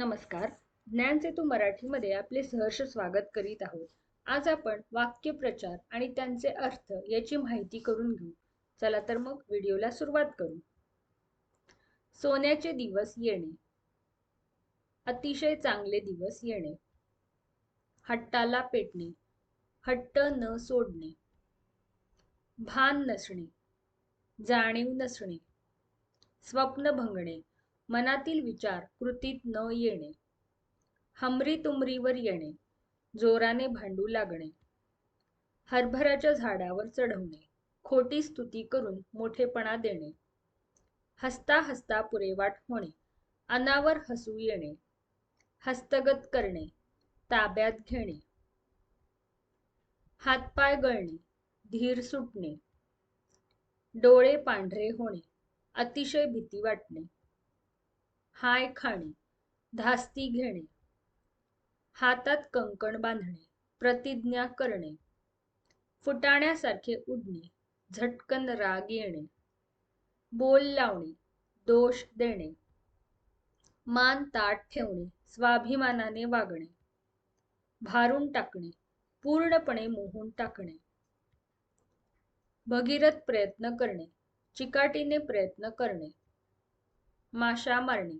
नमस्कार. ज्ञानसेतू मराठीमध्ये आपले सहर्ष स्वागत करीत आहोत. आज आपण वाक्यप्रचार आणि त्यांचे अर्थ याची माहिती करून घेऊ. चला तर मग व्हिडिओला सुरुवात करू. सोन्याचे दिवस येणे. अतिशय चांगले दिवस येणे. हट्टाला पेटणे. हट्ट न सोडणे. भान नसणे. जाणीव नसणे. स्वप्न भंगणे. मनातील विचार कृतीत न येणे. हमरी तुमरीवर येणे. जोराने भांडू लागणे. हरभऱ्याच्या झाडावर चढवणे. खोटी स्तुती करून मोठेपणा देणे. हसता हसता पुरेवाट होणे. अनावर हसू येणे. हस्तगत करणे. ताब्यात घेणे. हातपाय गळणे. धीर सुटणे. डोळे पांढरे होणे. अतिशय भीती वाटणे. हाय खाणे धास्ती घेणे हातात कंकण बांधणे प्रतिज्ञा करणे फुटाण्यासारखे उडणे झटकन राग येणे बोल लावणे दोष देणे मान ताट ठेवणे स्वाभिमानाने वागणे भारून टाकणे पूर्णपणे मोहून टाकणे भगीरथ प्रयत्न करणे चिकाटीने प्रयत्न करणे माशा मारणे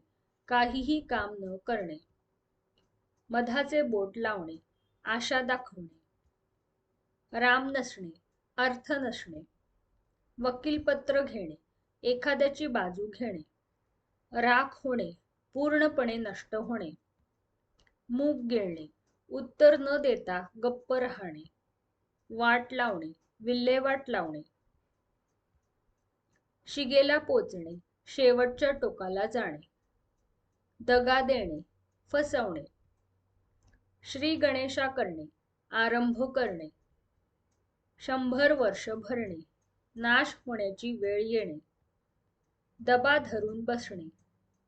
काहीही काम न करणे. मधाचे बोट लावणे आशा दाखवणे. राम नसणे अर्थ नसणे. वकीलपत्र घेणे एखाद्याची बाजू घेणे. राख होणे पूर्णपणे नष्ट होणे. मूग गिळणे उत्तर न देता गप्प राहणे. वाट लावणे विल्हेवाट लावणे. शिगेला पोचणे शेवटच्या टोकाला जाणे. दगा देणे फसवणे. श्री गणेशा करणे आरंभ करणे. शंभर वर्ष भरणे नाश होण्याची वेळ येणे. दबा धरून बसणे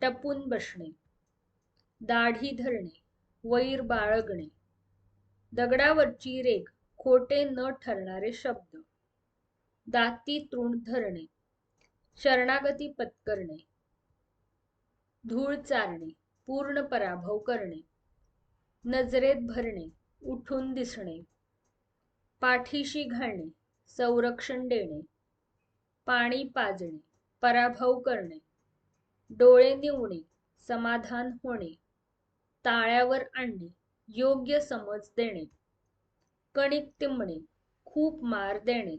टपून बसणे. दाढी धरणे वैर बाळगणे. दगडावरची रेख खोटे न ठरणारे शब्द. दाती तृण धरणे शरणागती पत्करणे. धूळ चारणे पूर्ण पराभव करणे नजरेत भरणे उठून दिसणे पाठीशी घालणे संरक्षण देणे पाणी पाजणे पराभव करणे डोळे निवणे समाधान होणे ताळ्यावर आणणे योग्य समज देणे कणिक तिंबणे खूप मार देणे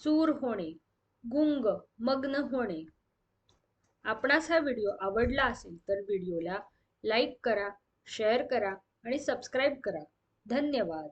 चूर होणे गुंग मग्न होणे आपणास हा व्हिडिओ आवडला असेल तर व्हिडिओला लाईक करा शेअर करा आणि सबस्क्राईब करा. धन्यवाद.